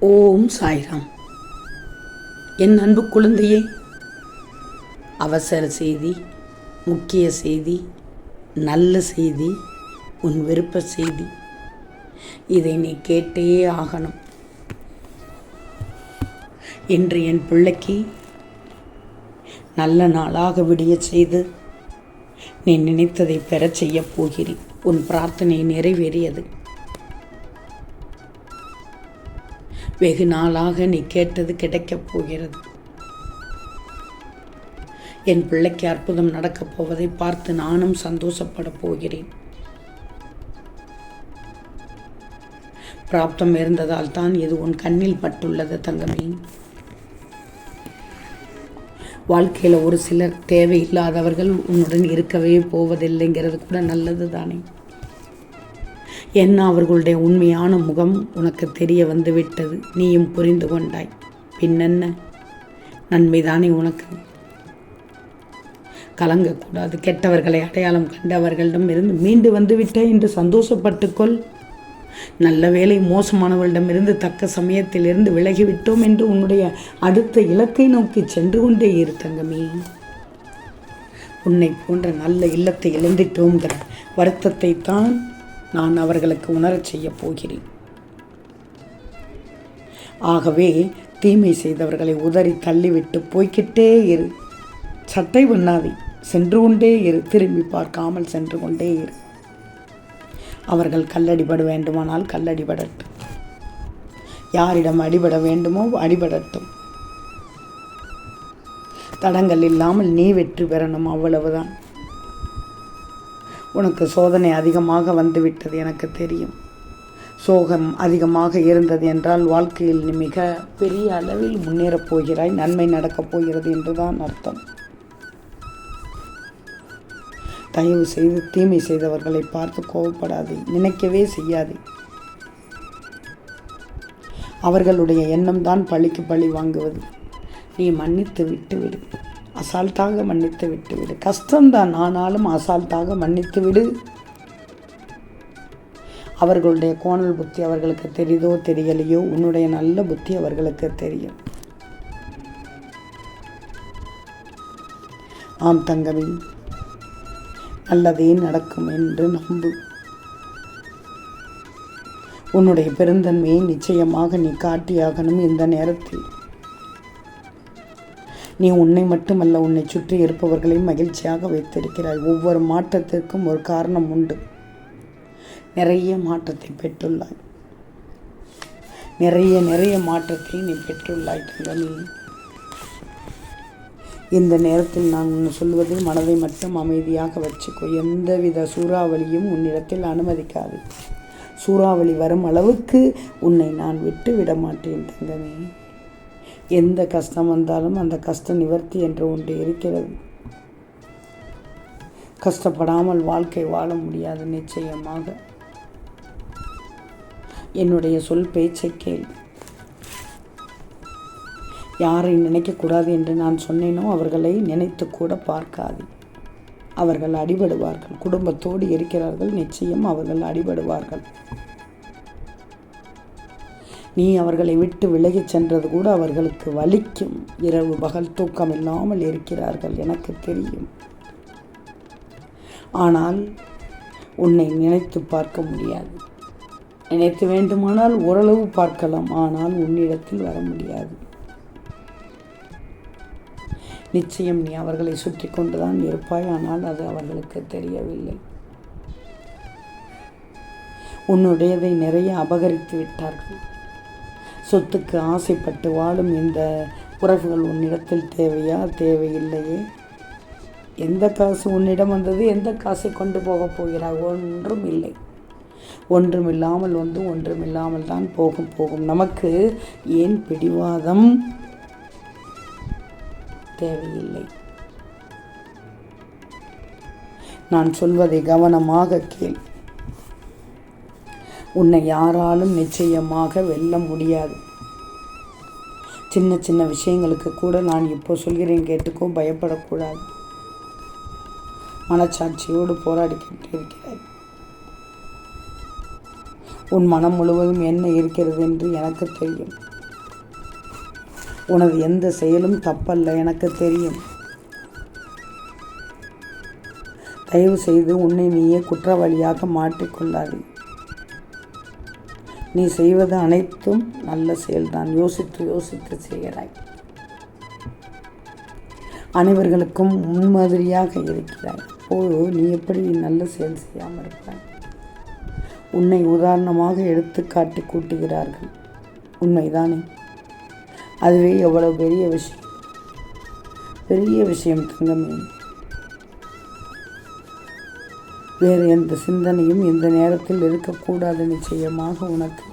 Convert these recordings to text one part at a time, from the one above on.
ஓம் சாய்ராம். என் அன்பு குழந்தையே அவசர செய்தி முக்கிய செய்தி நல்ல செய்தி உன் விருப்ப செய்தி இதை நீ கேட்டே ஆகணும். இன்று என் பிள்ளைக்கு நல்ல நாளாக விடிய செய்து நீ நினைத்ததை பெறச் செய்யப் போகிறேன். உன் பிரார்த்தனை நிறைவேறியது. வெகு நாளாக நீ கேட்டது கிடைக்கப் போகிறது. என் பிள்ளைக்கு அற்புதம் நடக்கப் போவதை பார்த்து நானும் சந்தோஷப்படப் போகிறேன். பிராப்தம் இருந்ததால் தான் இது உன் கண்ணில் பட்டுள்ளது தங்கமே. வாழ்க்கையில் ஒரு சிலர் தேவையில்லாதவர்கள் உன்னுடன் இருக்கவே போவதில்லைங்கிறது கூட நல்லது தானே என்ன அவர்களுடைய உண்மையான முகம் உனக்கு தெரிய வந்துவிட்டது. நீயும் புரிந்து கொண்டாய். பின்னென்ன? நன்மைதானே உனக்கு. கலங்கக்கூடாது. கெட்டவர்களை அடையாளம் கண்டவர்களிடம் இருந்து மீண்டு வந்துவிட்டேன் என்று சந்தோஷப்பட்டுக்கொள். நல்ல வேலை மோசமானவர்களிடமிருந்து தக்க சமயத்திலிருந்து விலகிவிட்டோம் என்று உன்னுடைய அடுத்த இலக்கை நோக்கி சென்று கொண்டே இரு தங்கமே. உன்னை போன்ற நல்ல இல்லத்தை இழந்துட்டோங்கிற வருத்தத்தை தான் நான் அவர்களுக்கு உணரச் செய்யப் போகிறேன். ஆகவே தீமை செய்தவர்களை உதறி தள்ளிவிட்டு போய்க்கிட்டே இரு. சட்டை பண்ணாதே சென்று கொண்டே இரு. திரும்பி பார்க்காமல் சென்று கொண்டே இரு. அவர்கள் கல்லடிபட வேண்டுமானால் கல்லடிபடட்டும். யாரிடம் அடிபட வேண்டுமோ அடிபடட்டும். தடங்கள் இல்லாமல் நீ வெற்றி பெறணும் அவ்வளவுதான். உனக்கு சோதனை அதிகமாக வந்துவிட்டது எனக்கு தெரியும். சோகம் அதிகமாக இருந்தது என்றால் வாழ்க்கையில் நீ மிக பெரிய அளவில் முன்னேறப் போகிறாய் நன்மை நடக்கப் போகிறது என்றுதான் அர்த்தம். தயவு செய்து தீமை செய்தவர்களை பார்த்து கோவப்படாதே நினைக்கவே செய்யாதே. அவர்களுடைய எண்ணம் தான் பழிக்கு பழி வாங்குவது. நீ மன்னித்து விட்டு விடு. அசால்ட்டாக மன்னித்து விட்டு விடு கஷ்டம்தான் ஆனாலும் அசால்ட்டாக மன்னித்து விடு. அவர்களுடைய கோணல் புத்தி அவர்களுக்கு தெரியுதோ தெரியலையோ? உன்னுடைய நல்ல புத்தி அவர்களுக்கு தெரியும். ஆம் தங்கமே நல்லதே நடக்கும் என்று நம்பு. உன்னுடைய பெருந்தன்மையை நிச்சயமாக நீ காட்டியாகணும் இந்த நேரத்தில். நீ உன்னை மட்டுமல்ல உன்னை சுற்றி இருப்பவர்களை மகிழ்ச்சியாக வைத்திருக்கிறாய். ஒவ்வொரு மாற்றத்திற்கும் ஒரு காரணம் உண்டு. நிறைய மாற்றத்தை பெற்றுள்ளாய். நிறைய நிறைய மாற்றத்தை நீ பெற்றுள்ளாய் தங்கமே. இந்த நேரத்தில் நான் உன்னை சொல்வது மனதை மட்டும் அமைதியாக வச்சுக்கோ. எந்தவித சூறாவளியும் உன்னிடத்தில் அனுமதிக்காது. சூறாவளி வரும் அளவுக்கு உன்னை நான் விட்டு விட மாட்டேன் தங்கமே. எந்த கஷ்டம் வந்தாலும் அந்த கஷ்ட நிவர்த்தி என்று ஒன்று இருக்கிறது. கஷ்டப்படாமல் வாழ்க்கை வாழ முடியாது நிச்சயமாக. என்னுடைய சொல் பேச்சை கேள். யாரை நினைக்கக்கூடாது என்று நான் சொன்னேனோ அவர்களை நினைத்து கூட பார்க்காது. அவர்கள் அடிபடுவார்கள். குடும்பத்தோடு இருக்கிறார்கள். நிச்சயம் அவர்கள் அடிபடுவார்கள். நீ அவர்களை விட்டு விலகிச் சென்றது கூட அவர்களுக்கு வலிக்கும். இரவு பகல் தூக்கம் இல்லாமல் இருக்கிறார்கள் எனக்கு தெரியும். ஆனால் உன்னை நினைத்து பார்க்க முடியாது. நினைத்து வேண்டுமானால் ஓரளவு பார்க்கலாம் ஆனால் உன்னிடத்தில் வர முடியாது. நிச்சயம் நீ அவர்களை சுற்றி கொண்டுதான் இருப்பாய் ஆனால் அது அவர்களுக்கு தெரியவில்லை. உன்னுடையதை நிறைய அபகரித்து விட்டார்கள். சொத்துக்கு ஆசைப்பட்டு வாழும் இந்த உறவுகள் உன்னிடத்தில் தேவையா? தேவையில்லையே. எந்த காசு உன்னிடம் வந்தது எந்த காசை கொண்டு போகப் போகிறாய் ஒன்றும் இல்லை ஒன்றுமில்லாமல் வந்து ஒன்றுமில்லாமல் தான் போகும் போகும். நமக்கு ஏன் பிடிவாதம்? தேவையில்லை. நான் சொல்வதை கவனமாக கேள். உன்னை யாராலும் நிச்சயமாக வெல்ல முடியாது. சின்ன சின்ன விஷயங்களுக்கு கூட நான் இப்போ சொல்கிறேன் கேட்டுக்கோ பயப்படக்கூடாது. மனச்சாட்சியோடு போராடிக்கிட்டு இருக்கிறாய் உன் மனம் முழுவதும் என்ன இருக்கிறது என்று எனக்கு தெரியும். உனது எந்த செயலும் தப்பல்ல எனக்கு தெரியும். தயவு செய்து உன்னை நீயே குற்றவாளியாக மாற்றிக்கொள்ளாதே நீ செய்வது அனைத்தும் நல்ல செயல்தான். யோசித்து யோசித்து செய்கிறாய். அனைவர்களுக்கும் முன்மாதிரியாக இருக்கிறாய். அப்போது நீ எப்படி நல்ல செயல் செய்யாமல் இருப்பாய்? உன்னை உதாரணமாக எடுத்து காட்டி கூட்டுகிறார்கள். உண்மைதானே? அதுவே எவ்வளவு பெரிய விஷயம். பெரிய விஷயம் தங்கமே. வேறு எந்த சிந்தனையும் இந்த நேரத்தில் இருக்கக்கூடாது நிச்சயமாக உனக்கு.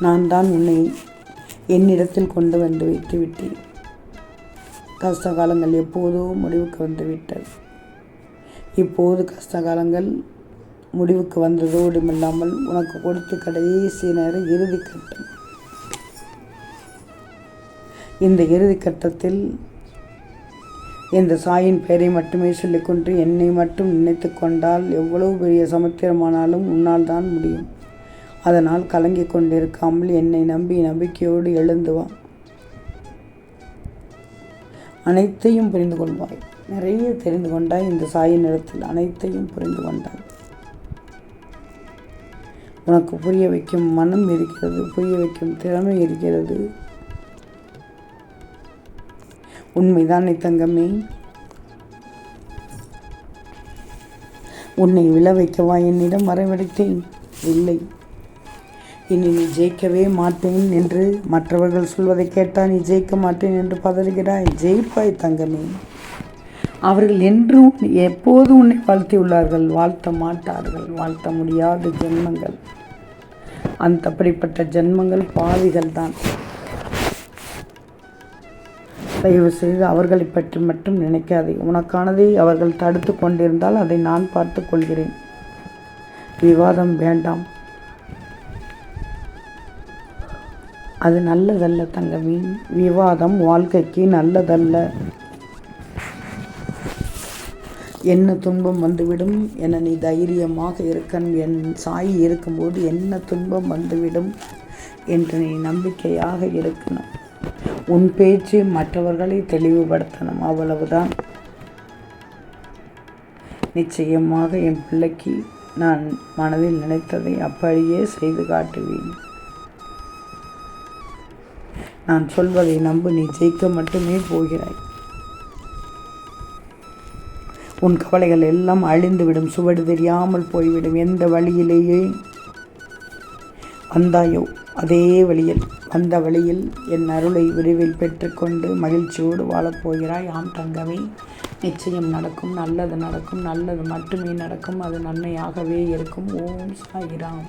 நான் தான் உன்னை என்னிடத்தில் கொண்டு வந்து வைத்து விட்டேன். கஷ்ட காலங்கள் எப்போதோ முடிவுக்கு வந்து விட்டது. இப்போது கஷ்ட காலங்கள் முடிவுக்கு வந்ததோடு இல்லாமல் உனக்கு கொடுத்து கடைசி நேரம் இறுதி கட்டம் இந்த இறுதி கட்டத்தில் இந்த சாயின் பெயரை மட்டுமே சொல்லிக்கொண்டு என்னை மட்டும் நினைத்து கொண்டால் எவ்வளவு பெரிய சமுத்திரமானாலும் உன்னால் தான் முடியும். அதனால் கலங்கிக் கொண்டிருக்காமல் என்னை நம்பி நம்பிக்கையோடு எழுந்து வா. அனைத்தையும் புரிந்து கொள்வாய். நிறைய தெரிந்து கொண்டாய் இந்த சாயின் இடத்தில். அனைத்தையும் புரிந்து கொண்டாய். உனக்கு புரிய வைக்கும் மனம் இருக்கிறது புரிய வைக்கும் திறமை இருக்கிறது. உண்மைதானே தங்கமே? உன்னை விழ வைக்கவா என்னிடம் வரவழைத்தேன்? இல்லை. இனி நீ ஜெயிக்கவே மாட்டேன் என்று மற்றவர்கள் சொல்வதை கேட்டால் நீ ஜெயிக்க மாட்டேன் என்று பதறுகிறாய். ஜெயிப்பாய் தங்கமே. அவர்கள் என்றும் எப்போது உன்னை வாழ்த்தியுள்ளார்கள். வாழ்த்த மாட்டார்கள். வாழ்த்த முடியாத ஜென்மங்கள். அந்த அப்படிப்பட்ட ஜென்மங்கள் பாவிகள் தான் தயவு செய்து அவர்களை பற்றி மட்டும் நினைக்காதே. உனக்கானதை அவர்கள் தடுத்து கொண்டிருந்தால் அதை நான் பார்த்து கொள்கிறேன். விவாதம் வேண்டாம். அது நல்லதல்ல தங்கமி. விவாதம் வாழ்க்கைக்கு நல்லதல்ல. என்ன துன்பம் வந்துவிடும் என நீ தைரியமாக இருக்க என் சாய் இருக்கும்போது என்ன துன்பம் வந்துவிடும் என்று நீ நம்பிக்கையாக இருக்கணும். உன் பேச்சு மற்றவர்களை தெளிவுபடுத்தணும். அவ்வளவுதான். நிச்சயமாக என் பிள்ளைக்கு நான் மனதில் நினைத்ததை அப்படியே செய்து காட்டுவேன். நான் சொல்வதை நம்பு. நீ ஜெயிக்க மட்டுமே போகிறாய். உன் கவலைகள் எல்லாம் அழிந்துவிடும். சுவடு தெரியாமல் போய்விடும். எந்த வழியிலேயே வந்தாயோ அதே வழியில் வந்த வழியில் என் அருளை விரைவில் பெற்றுக்கொண்டு மகிழ்ச்சியோடு வாழப்போகிறாய் ஆம் தங்கமே நிச்சயம் நடக்கும். நல்லது நடக்கும். நல்லது மட்டுமே நடக்கும். அது நன்மையாகவே இருக்கும். ஓம் சாயிராம்.